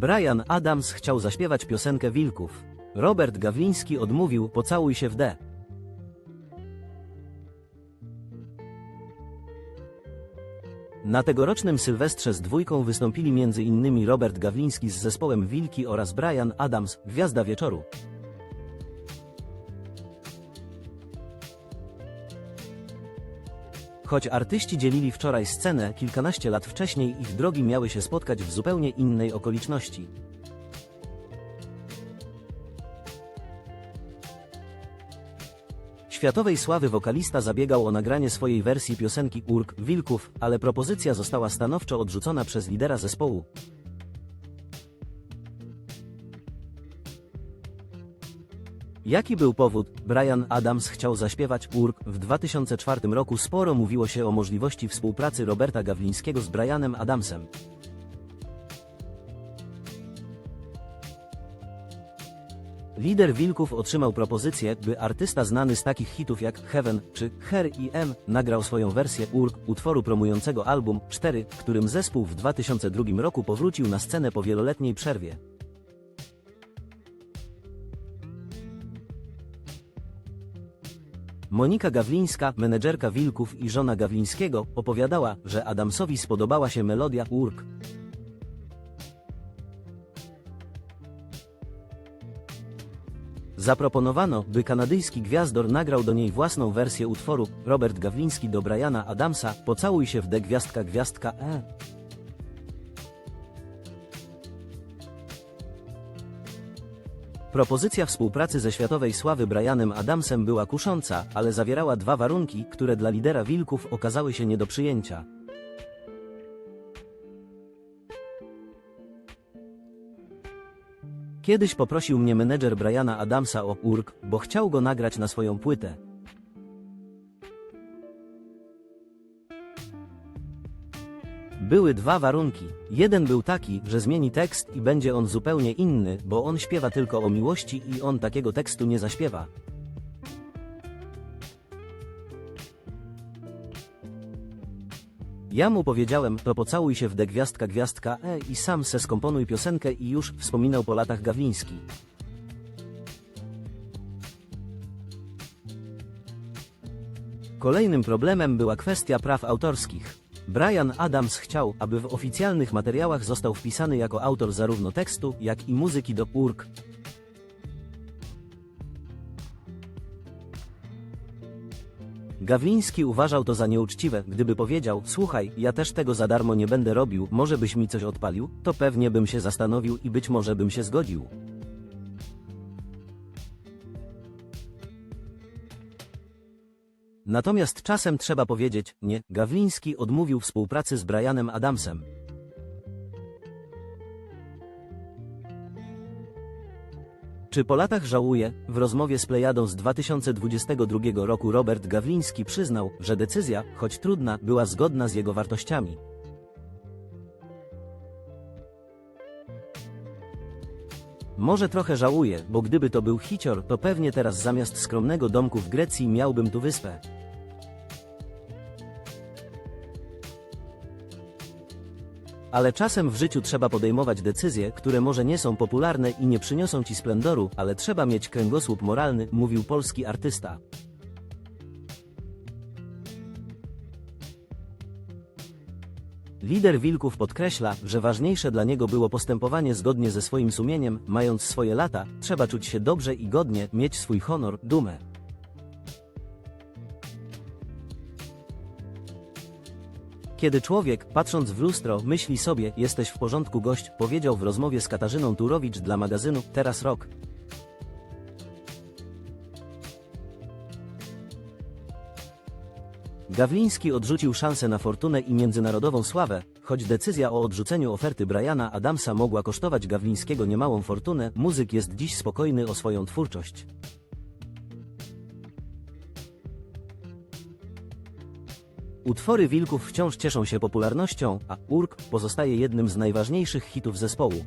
Brian Adams chciał zaśpiewać piosenkę Wilków. Robert Gawliński odmówił Pocałuj się w D. Na tegorocznym Sylwestrze z dwójką wystąpili m.in. Robert Gawliński z zespołem Wilki oraz Brian Adams, Gwiazda Wieczoru. Choć artyści dzielili wczoraj scenę, kilkanaście lat wcześniej ich drogi miały się spotkać w zupełnie innej okoliczności. Światowej sławy wokalista zabiegał o nagranie swojej wersji piosenki Urk Wilków, ale propozycja została stanowczo odrzucona przez lidera zespołu. Jaki był powód? Brian Adams chciał zaśpiewać Urk. W 2004 roku sporo mówiło się o możliwości współpracy Roberta Gawlińskiego z Brianem Adamsem. Lider Wilków otrzymał propozycję, by artysta znany z takich hitów jak Heaven czy Her i M nagrał swoją wersję Urk utworu promującego album 4, którym zespół w 2002 roku powrócił na scenę po wieloletniej przerwie. Monika Gawlińska, menedżerka Wilków i żona Gawlińskiego, opowiadała, że Adamsowi spodobała się melodia Urk. Zaproponowano, by kanadyjski gwiazdor nagrał do niej własną wersję utworu. Robert Gawliński do Briana Adamsa, pocałuj się w D gwiazdka gwiazdka E. Propozycja współpracy ze światowej sławy Brianem Adamsem była kusząca, ale zawierała dwa warunki, które dla lidera Wilków okazały się nie do przyjęcia. Kiedyś poprosił mnie menedżer Briana Adamsa o urk, bo chciał go nagrać na swoją płytę. Były dwa warunki. Jeden był taki, że zmieni tekst i będzie on zupełnie inny, bo on śpiewa tylko o miłości i on takiego tekstu nie zaśpiewa. Ja mu powiedziałem, to pocałuj się w D gwiazdka gwiazdka E i sam se skomponuj piosenkę i już wspominał po latach Gawliński. Kolejnym problemem była kwestia praw autorskich. Brian Adams chciał, aby w oficjalnych materiałach został wpisany jako autor zarówno tekstu, jak i muzyki do urk. Gawliński uważał to za nieuczciwe, gdyby powiedział, słuchaj, ja też tego za darmo nie będę robił, może byś mi coś odpalił, to pewnie bym się zastanowił i być może bym się zgodził. Natomiast czasem trzeba powiedzieć, nie, Gawliński odmówił współpracy z Brianem Adamsem. Czy po latach żałuje? W rozmowie z Plejadą z 2022 roku Robert Gawliński przyznał, że decyzja, choć trudna, była zgodna z jego wartościami. Może trochę żałuję, bo gdyby to był hicior, to pewnie teraz zamiast skromnego domku w Grecji miałbym tu wyspę. Ale czasem w życiu trzeba podejmować decyzje, które może nie są popularne i nie przyniosą ci splendoru, ale trzeba mieć kręgosłup moralny, mówił polski artysta. Lider Wilków podkreśla, że ważniejsze dla niego było postępowanie zgodnie ze swoim sumieniem, mając swoje lata, trzeba czuć się dobrze i godnie, mieć swój honor, dumę. Kiedy człowiek, patrząc w lustro, myśli sobie, jesteś w porządku gość, powiedział w rozmowie z Katarzyną Turowicz dla magazynu Teraz Rok. Gawliński odrzucił szansę na fortunę i międzynarodową sławę, choć decyzja o odrzuceniu oferty Briana Adamsa mogła kosztować Gawlińskiego niemałą fortunę, muzyk jest dziś spokojny o swoją twórczość. Utwory Wilków wciąż cieszą się popularnością, a Urk pozostaje jednym z najważniejszych hitów zespołu.